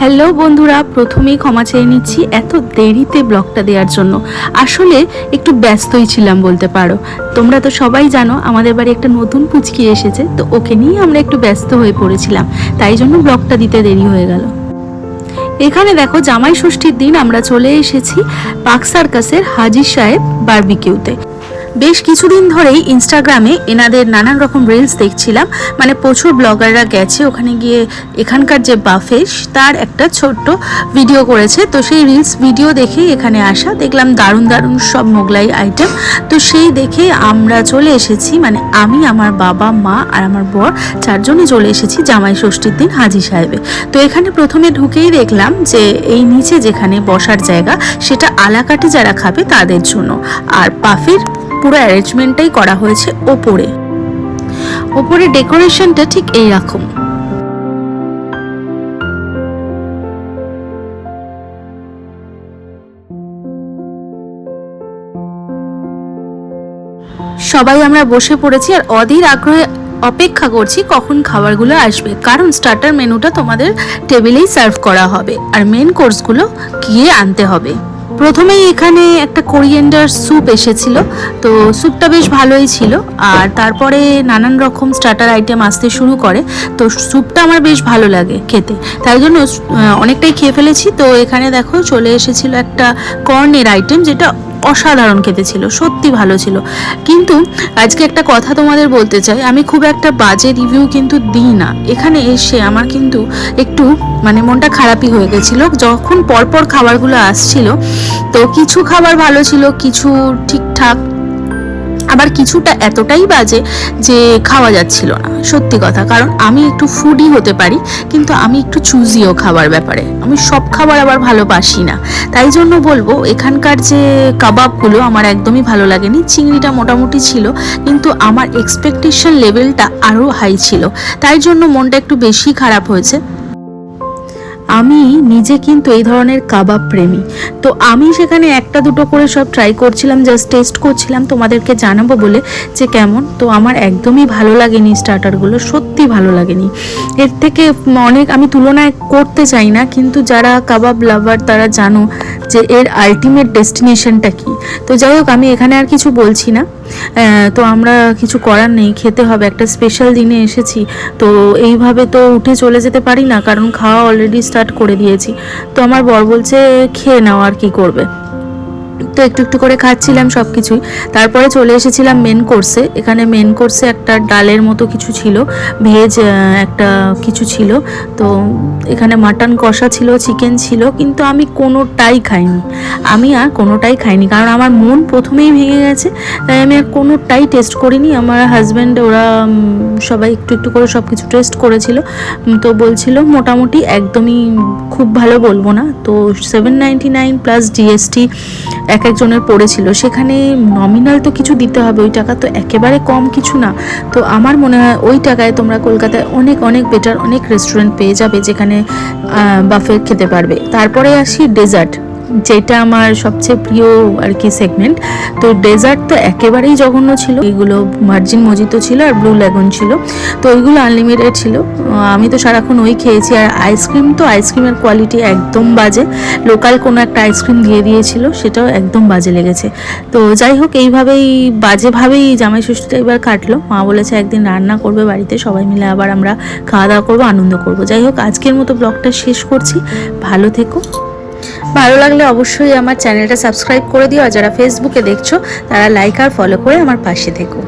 Hello বন্ধুরা, প্রথমেই ক্ষমা চেয়ে নিচ্ছি এত দেরিতে ব্লগটা দেওয়ার জন্য। আসলে একটু ব্যস্তই ছিলাম বলতে পারো। তোমরা তো সবাই জানো, আমাদের বাড়ি একটা নতুন পুচকি এসেছে, তো ওকে নিয়ে আমরা একটু ব্যস্ত হয়ে পড়েছিলাম। তাই জন্য ব্লগটা দিতে দেরি হয়ে গেল। এখানে দেখো জামাই ষষ্ঠীর দিন আমরা চলে এসেছি পাক সার্কাসের হাজির সাহেব বারবিকিউতে। বেশ কিছুদিন ধরেই ইনস্টাগ্রামে এনাদের নানান রকম রিলস দেখছিলাম। মানে প্রচুর ব্লগাররা গেছে, ওখানে গিয়ে এখানকার যে বাফেস তার একটা ছোট্ট ভিডিও করেছে। তো সেই রিলস ভিডিও দেখে এখানে আসা, দেখলাম দারুণ দারুণ সব মোগলাই আইটেম তো সেই দেখে আমরা চলে এসেছি মানে আমি, আমার বাবা, মা আর আমার বর, চারজনে চলে এসেছি জামাই ষষ্ঠীর দিন হাজি সাহেবে। তো এখানে প্রথমে ঢুকেই দেখলাম যে, এই নিচে যেখানে বসার জায়গা, সেটা আলাকাটি যারা খাবে তাদের জন্য। আর পাফির পুরো অ্যারেঞ্জমেন্টটাই করা হয়েছে ওপরে। ওপরে ডেকোরেশনটা ঠিক এই রকম সবাই আমরা বসে পড়েছি আর অধীর আগ্রহে অপেক্ষা করছি কখন খাবারগুলো আসবে। কারণ স্টার্টার মেনুটা তোমাদের টেবিলেই সার্ভ করা হবে। আর মেন কোর্সগুলো গিয়ে আনতে হবে। প্রথমেই এখানে একটা কোরিয়েন্ডার স্যুপ এসেছিল, তো স্যুপটা বেশ ভালোই ছিল। আর তারপরে নানান রকম স্টার্টার আইটেম আসতে শুরু করে, তো স্যুপটা আমার বেশ ভালো লাগে খেতে। তাই জন্য অনেকটাই খেয়ে ফেলেছি। তো এখানে দেখো চলে এসেছিল একটা কর্নের আইটেম যেটা অসাধারণ খেতে ছিল সত্যি ভালো ছিল। কিন্তু আজকে একটা কথা তোমাদের বলতে চাই, আমি খুব একটা বাজে রিভিউ কিন্তু দিই না। এখানে এসে আমার কিন্তু একটু মানে মনটা খারাপই হয়ে গেছিল। যখন পরপর খাবারগুলো আসছিল, তো কিছু খাবার ভালো ছিল, কিছু ঠিকঠাক আবার কিছুটা এতটাই বাজে যে খাওয়া যাচ্ছিল না, সত্যি কথা। কারণ আমি একটু ফুডি হতে পারি, কিন্তু আমি একটু চুজিও খাবার ব্যাপারে। আমি সব খাবার আবার ভালোবাসি না। তাই জন্য বলব, এখানকার যে কাবাবগুলো আমার একদমই ভালো লাগেনি। চিংড়িটা মোটামুটি ছিল, কিন্তু আমার এক্সপেকটেশন লেভেলটা আরও হাই ছিল। তাই জন্য মনটা একটু বেশি খারাপ হয়েছে। আমি নিজে কিন্তু এই ধরনের কাবাব প্রেমী। তো আমি সেখানে একটা দুটো করে সব ট্রাই করছিলাম জাস্ট টেস্ট করছিলাম, তোমাদেরকে জানাব বলে যে কেমন। তো আমার একদমই ভালো লাগেনি স্টার্টারগুলো সত্যি ভালো লাগেনি। এর থেকে অনেক আমি তুলনায় করতে চাই না, কিন্তু যারা কাবাব লাভার তারা জানো যে এর আলটিমেট ডেস্টিনেশনটা কি। তো যাই হোক, আমি এখানে আর কিছু বলছি না। তো আমরা কিছু করার নেই, খেতে হবে। একটা স্পেশাল দিনে এসেছি, তো এইভাবে তো উঠে চলে যেতে পারি না, কারণ খাওয়া অলরেডি স্টার্ট করে দিয়েছি। তো আমার বর বলছে, খেয়ে নাও আর কি করবে। তো একটু একটু করে খাচ্ছিলাম সব কিছুই তারপরে চলে এসেছিলাম মেন কোর্সে এখানে মেন কোর্সে একটা ডালের মতো কিছু ছিল ভেজ একটা কিছু ছিল। তো এখানে মাটন কষা ছিল চিকেন ছিল, কিন্তু আমি কোনোটাই খাইনি। আমি আর কোনোটাই খাইনি, কারণ আমার মন প্রথমেই ভেঙে গেছে। তাই আমি আর কোনোটাই টেস্ট করিনি। আমার হাজব্যান্ড ওরা সবাই একটু একটু করে সব কিছু টেস্ট করেছিল তো বলছিল, মোটামুটি একদমই খুব ভালো বলব না। তো seven ninety nine plus GST এক একজনের পড়েছিল, সেখানে নমিনাল তো কিছু দিতে হবে, ওই টাকা তো একেবারে কম কিছু না। তো আমার মনে হয় ওই টাকায় তোমরা কলকাতায় অনেক অনেক বেটার অনেক রেস্টুরেন্ট পেয়ে যাবে যেখানে বাফে খেতে পারবে। তারপরে আসি ডেজার্ট যেটা আমার সবচেয়ে প্রিয় আর কি সেগমেন্ট তো ডেজার্ট তো একেবারেই জঘন্য ছিল। এগুলো মার্জিন মজিতো ছিল আর ব্লু লেগুন ছিল। তো ওইগুলো আনলিমিটেড ছিল। আমি তো সারাক্ষণ ওই খেয়েছি আর আইসক্রিম তো আইসক্রিমের কোয়ালিটি একদম বাজে। লোকাল কোনো একটা আইসক্রিম দিয়ে দিয়েছিল, সেটাও একদম বাজে লেগেছে। তো যাই হোক, এইভাবেই বাজেভাবেই জামাই ষষ্ঠীটা এবার কাটলো। মা বলেছে, একদিন রান্না করবে বাড়িতে, সবাই মিলে আবার আমরা খাওয়া দাওয়া করব, আনন্দ করব। যাই হোক, আজকের মতো ব্লগটা শেষ করছি। ভালো থেকো। ভালো লাগলে অবশ্যই আমার চ্যানেলটা সাবস্ক্রাইব করে দিও, আর যারা ফেসবুকে দেখছ, তারা লাইক আর ফলো করে আমার পাশে থেকো।